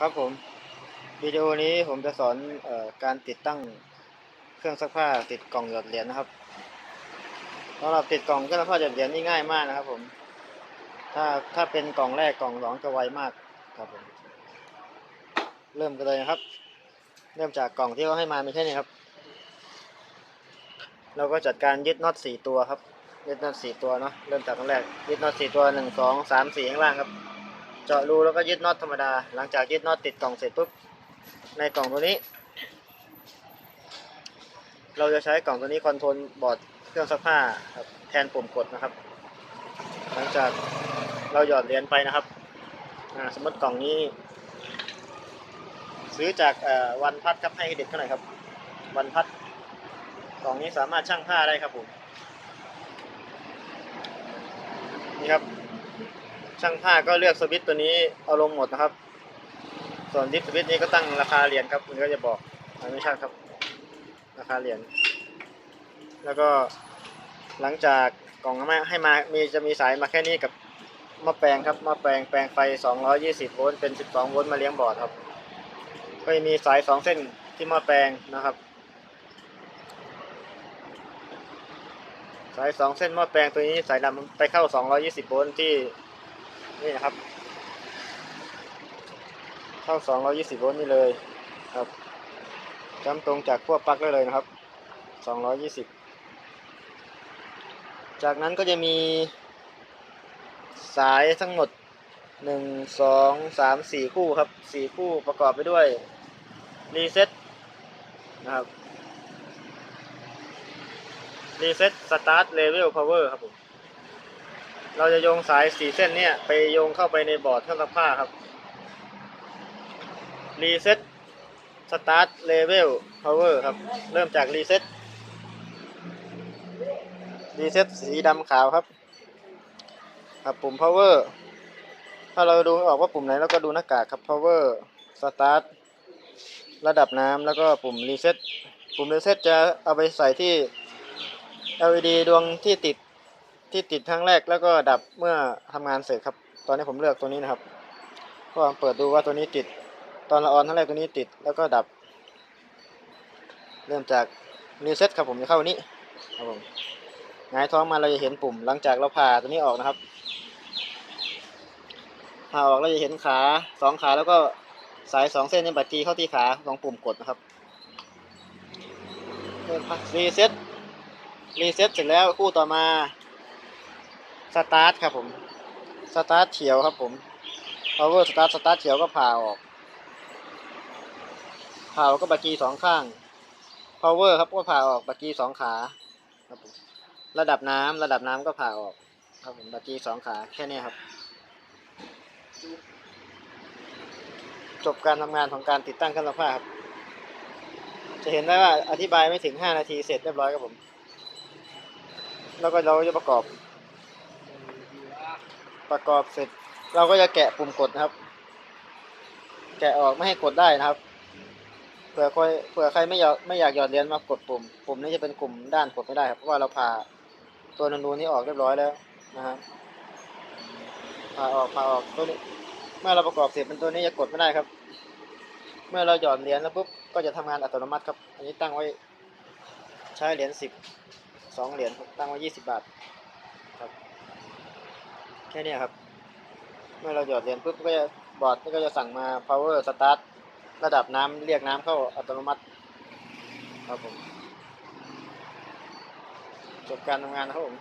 ครับผมวิดีโอนี้ผมจะสอนออการติดตั้งเครื่องซักผ้าติดกล่องหยอดเหรียญนะครับสำหรับติดกล่องเครื่องซักผ้าหยอดเหรียญนี่ง่ายมากนะครับผมถ้าถ้าเป็นกล่องแรกกล่องสองจะไวมากครับผมเริ่มกันเลยนะครับ เริ่มจากกล่องที่เขาให้มามีแค่นี้ครับ เราก็จัดการยึดน็อตสี่ตัวครับยึดน็อตสี่ตัวเนาะเริ่มจากครั้งแรกยึดน็อตสี่ตัวหนึ่งสองสามสี่ข้างล่างครับ เจาะรูแล้วก็ยึดน็อตธรรมดา หลังจากยึดน็อตติดกล่องเสร็จปุ๊บ ในกล่องตัวนี้ เราจะใช้กล่องตัวนี้คอนโทรลบอร์ดเครื่องซักผ้าครับแทนปุ่มกดนะครับ หลังจากเราหยอดเหรียญไปนะครับ สมมติกล่องนี้ ซื้อจากวันพัดครับให้เด็กเท่าไหร่ครับ วันพัดกล่องนี้สามารถชั่งผ้าได้ครับผม นี่ครับ ช่างผ้าก็เลือกสวิตตัวนี้เอาลงหมดนะครับ ส่วนดิสสวิตช์นี้ก็ตั้งราคาเหรียญครับมันก็จะบอกอันนี้ช่างครับ ราคาเหรียญแล้วก็หลังจากกล่องมาให้มามีจะมีสายมาแค่นี้กับม้อแปลงครับม้อแปลงแปลงไฟ 220 โวลต์เป็น 12 โวลต์มาเลี้ยงบอร์ดครับ ก็มีสาย 2 เส้นที่ม้อแปลงนะครับ สาย 2 เส้นม้อแปลงตัวนี้สายดำไปเข้า 220 โวลต์ที่ นี่นะครับเข้า220โวลต์นี่เลยครับจำตรงจากขั้วปลั๊กได้เลยนะครับ 220 จากนั้นก็จะมีสายทั้งหมด 1 2 3 4 คู่ครับ 4 คู่ประกอบไปด้วย รีเซ็ตนะครับ รีเซ็ตสตาร์ทเลเวลพาวเวอร์ครับผม เราจะโยงสายสีเส้นเนี่ยไปโยงเข้าไปในบอร์ดเครื่องซักผ้าครับรีเซ็ตสตาร์ทเลเวลพาวเวอร์ครับ เริ่มจากรีเซ็ตรีเซ็ตสีดำขาวครับครับปุ่ม power ถ้าเราดูไม่ออกว่าปุ่มไหนเราก็ดูหน้ากากครับ power start ระดับน้ำแล้วก็ปุ่ม reset ปุ่ม reset จะเอาไปใส่ที่ LED ดวงที่ติด ที่ติดครั้งแรกแล้วก็ดับเมื่อทำงานเสร็จครับ ตอนนี้ผมเลือกตัวนี้นะครับก็เปิดดูว่าตัวนี้ติด ตอนเราออนครั้งแรกตัวนี้ติดแล้วก็ดับ เริ่มจากรีเซ็ตครับผมจะเข้านี้ครับผมหงายท้องมาเราจะเห็นปุ่ม หลังจากเราผ่าตัวนี้ออกนะครับผ่าออกเราจะเห็นขาสองขาแล้วก็สายสองเส้นในบัดจีเข้าที่ขาของปุ่มกดนะครับรีเซ็ตรีเซ็ตเสร็จแล้วคู่ต่อมา สตาร์ทครับผมสตาร์ทเขียวครับผม power start สตาร์ทเขียวก็ผ่าออกผ่าออกก็บักกีสองข้าง power ครับก็ผ่าออกบักกีสองขาครับผมระดับน้ำระดับน้ำก็ผ่าออก ครับผมบักกีสองขาแค่นี้ครับ จบการทำงานของการติดตั้งเครื่องซักผ้าครับจะเห็นได้ว่าอธิบายไม่ถึงห้านาทีเสร็จเรียบร้อยครับผม แล้วก็เราจะประกอบ ประกอบเสร็จ เราก็จะแกะปุ่มกดนะครับ แกะออกไม่ให้กดได้นะครับเผื่อใครเผื่อใครไม่อยากไม่อยากหยอดเหรียญมากดปุ่ม ปุ่มนี้จะเป็นกลุ่มด้านกดไม่ได้ครับเพราะว่าเราผ่าตัวนูนๆนี้ออกเรียบร้อยแล้วนะครับผ่าออกผ่าออกตัวนี้เมื่อเราประกอบเสร็จเป็นตัวนี้จะกดไม่ได้ครับ เมื่อเราหยอดเหรียญแล้วปุ๊บก็จะทำงานอัตโนมัติครับ อันนี้ตั้งไว้ใช้เหรียญสิบสองเหรียญตั้งไว้ยี่สิบบาท แค่นี้ครับ เมื่อเราหยอดเหรียญปุ๊บก็จะบอร์ดก็จะสั่งมา power start ระดับน้ำเรียกน้ำเข้าอัตโนมัติ ครับผม จบการทำงานนะครับผม